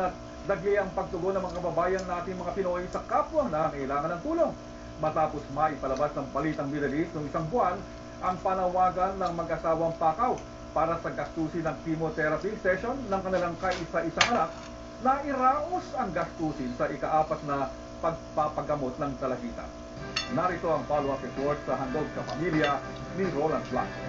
at dagli ang pagtugon ng mga kababayan nating mga Pinoy sa kapwa na kailangan ng tulong. Matapos maipalabas ng Balitang Middle East isang buwan, ang panawagan ng mag-asawang pakaw para sa gastusin ng chemotherapy session ng kanilang kaisa-isang anak na iraos ang gastusin sa ikaapat na pagpapagamot ng talagita. Narito ang follow-up report sa handog sa pamilya ni Roland Blanco.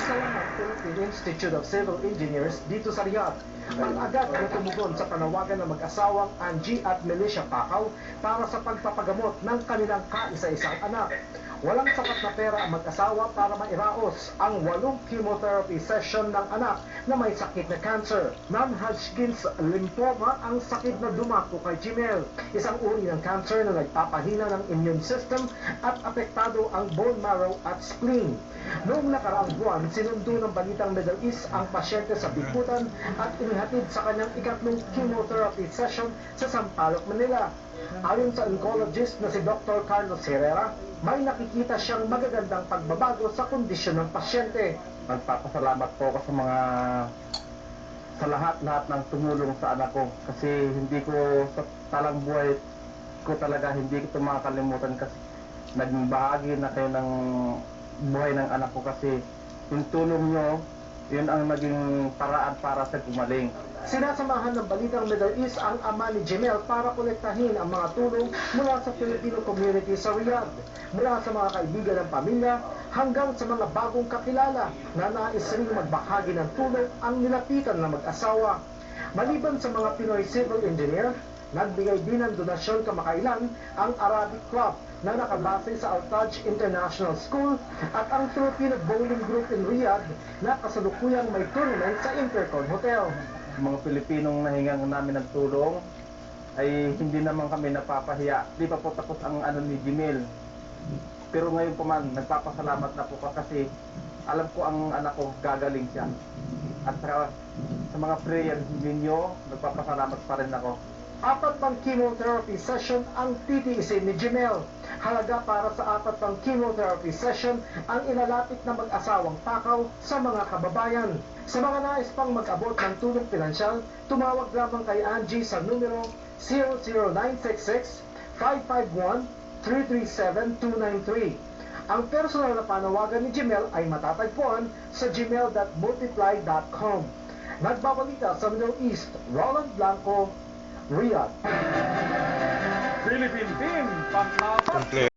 Isa lang ang Philippine Institute of Civil Engineers dito sa Riyadh ang agad na tumugon sa panawagan ng mag-asawang Angie at Melisha Pakaw para sa pagpapagamot ng kanilang kaisa-isang anak. Walang sapat na pera ang mag-asawa para mairaos ang walong chemotherapy session ng anak na may sakit na cancer. Non-Hodgkin's lymphoma ang sakit na dumako kay Jimel. Isang uri ng cancer na nagpapahina ng immune system at apektado ang bone marrow at spleen. Noong nakaraang buwan, sinundo ng Balitang Middle East ang pasyente sa Bikutan at inihatid sa kanyang ikatlong chemotherapy session sa Sampaloc, Manila. Ayon sa oncologist na si Dr. Carlos Herrera, may nakikita siyang magagandang pagbabago sa kondisyon ng pasyente. Nagpapasalamat po ako sa mga sa lahat-lahat ng tumulong sa anak ko kasi hindi ko sa talang buhay ko talaga hindi ko ito makakalimutan kasi naging bahagi na kayo ng buhay ng anak ko kasi yung tulong nyo yun ang naging paraan para sa gumaling. Sinasamahan ng Balitang Middle East ang ama ni Jemel para kolektahin ang mga tulong mula sa Filipino community sa Riyadh, mula sa mga kaibigan ng pamilya hanggang sa mga bagong kakilala na nais ring magbahagi ng tulong ang nilapitan ng mag-asawa. Maliban sa mga Pinoy civil engineer, nagbigay din ng donasyon kamakailan ang Arabic Club na nakabase sa Altaj International School at ang Filipino Bowling Group in Riyadh na kasalukuyang may tournament sa Intercon Hotel. Mga Pilipinong nahingang namin ng tulong ay hindi naman kami napapahiya. Di pa po tapos ang ano ni Jimel. Pero ngayon po man, nagpapasalamat na po ko kasi alam ko ang anak ko gagaling siya. At sa, sa mga prayer ninyo, nagpapasalamat pa rin ako. Apat pang chemotherapy session ang titiisin ni Jemel. Halaga para sa apat pang chemotherapy session ang inalapit na mag-asawang takaw sa mga kababayan. Sa mga nais pang mag-abot ng tulong pinansyal, tumawag lamang kay Angie sa numero 00966 551 337293. Ang personal na panawagan ni Jemel ay matatagpuan sa gmail.multiply.com. Nagbabalita sa Middle East, Roland Blanco, Riyadh. Philippine Team,